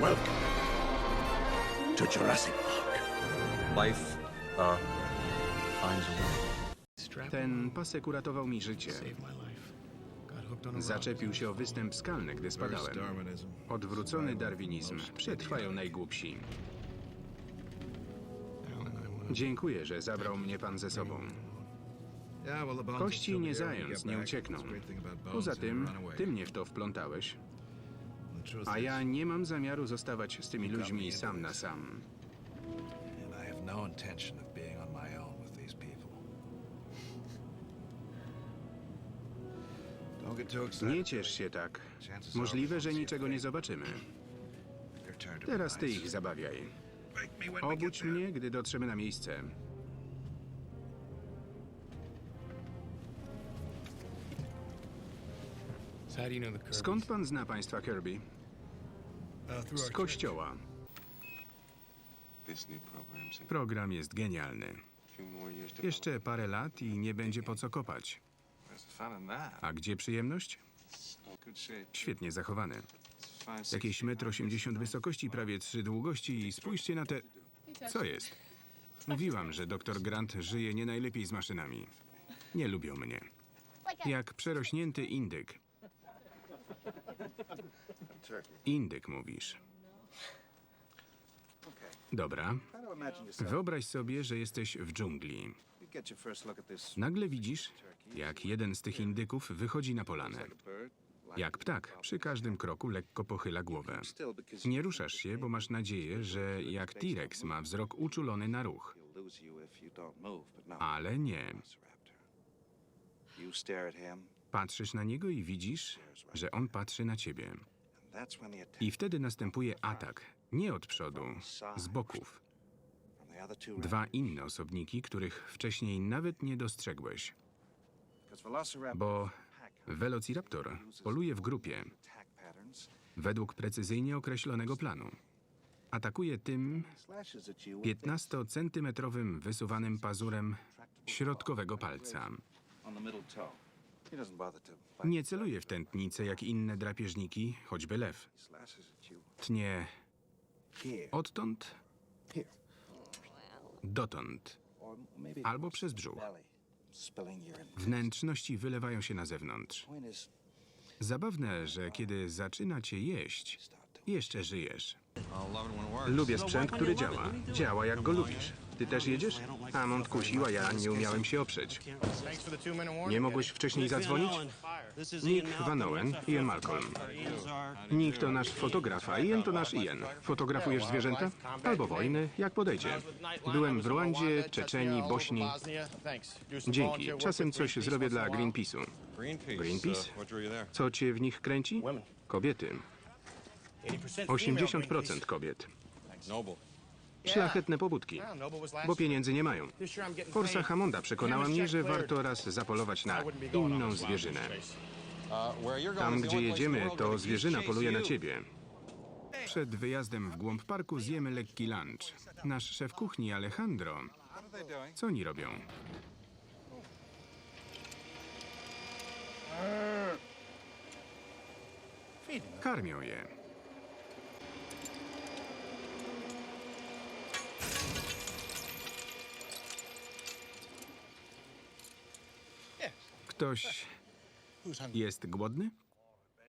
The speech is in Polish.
Welcome to Jurassic Park. Life uh, finds a way. Ten pasek uratował mi życie. Zaczepił się o występ skalny, gdy spadałem. Odwrócony darwinizm. Przetrwają najgłupsi. Dziękuję, że zabrał mnie pan ze sobą. Kości nie zając, nie uciekną. Poza tym, ty mnie w to wplątałeś, a ja nie mam zamiaru zostawać z tymi ludźmi sam na sam. And I have no intention of being on my own with these people. Don't get too excited. Nie ciesz się tak. Możliwe, że niczego nie zobaczymy. Your turn to Teraz ty nice. ich zabawiaj. Wake me when we get Obudź there. mnie, gdy dotrzemy na miejsce. Skąd pan zna państwa Kirby? Z kościoła. Program jest genialny. Jeszcze parę lat i nie będzie po co kopać. A gdzie przyjemność? Świetnie zachowane. Jakieś 1,80 m wysokości, prawie 3 długości i spójrzcie na te... Co jest? Mówiłam, że dr Grant żyje nie najlepiej z maszynami. Nie lubią mnie. Jak przerośnięty indyk. Indyk mówisz. Dobra. Wyobraź sobie, że jesteś w dżungli. Nagle widzisz, jak jeden z tych indyków wychodzi na polanę. Jak ptak, przy każdym kroku lekko pochyla głowę. Nie ruszasz się, bo masz nadzieję, że jak T-Rex ma wzrok uczulony na ruch. Ale nie. Patrzysz na niego i widzisz, że on patrzy na ciebie. I wtedy następuje atak. Nie od przodu, z boków. Dwa inne osobniki, których wcześniej nawet nie dostrzegłeś. Bo Velociraptor poluje w grupie, według precyzyjnie określonego planu. Atakuje tym slashes at you with 15-centymetrowym wysuwanym pazurem środkowego palca. Nie celuje w tętnicę jak inne drapieżniki, choćby lew. Tnie odtąd, dotąd, albo przez brzuch. Wnętrzności wylewają się na zewnątrz. Zabawne, że kiedy zaczyna cię jeść, jeszcze żyjesz. Lubię sprzęt, który działa. Działa jak go lubisz. Ty też jedziesz? Amont kusił, a ja nie umiałem się oprzeć. Nie mogłeś wcześniej zadzwonić? Nick Van Owen, Ian Malcolm. Nick to nasz fotograf, a Ian to nasz Ian. Fotografujesz zwierzęta? Albo wojny, jak podejdzie. Byłem w Rwandzie, Czeczenii, Bośni. Dzięki. Czasem coś zrobię dla Greenpeace'u. Greenpeace. Co cię w nich kręci? Kobiety. 80% kobiet. Szlachetne pobudki, bo pieniędzy nie mają. Forsa Hammonda przekonała mnie, że warto raz zapolować na inną zwierzynę. Uh, Tam, gdzie jedziemy, to zwierzyna poluje na ciebie. Przed wyjazdem w głąb parku zjemy lekki lunch. Nasz szef kuchni Alejandro, co oni robią? Karmią je. Ktoś jest głodny?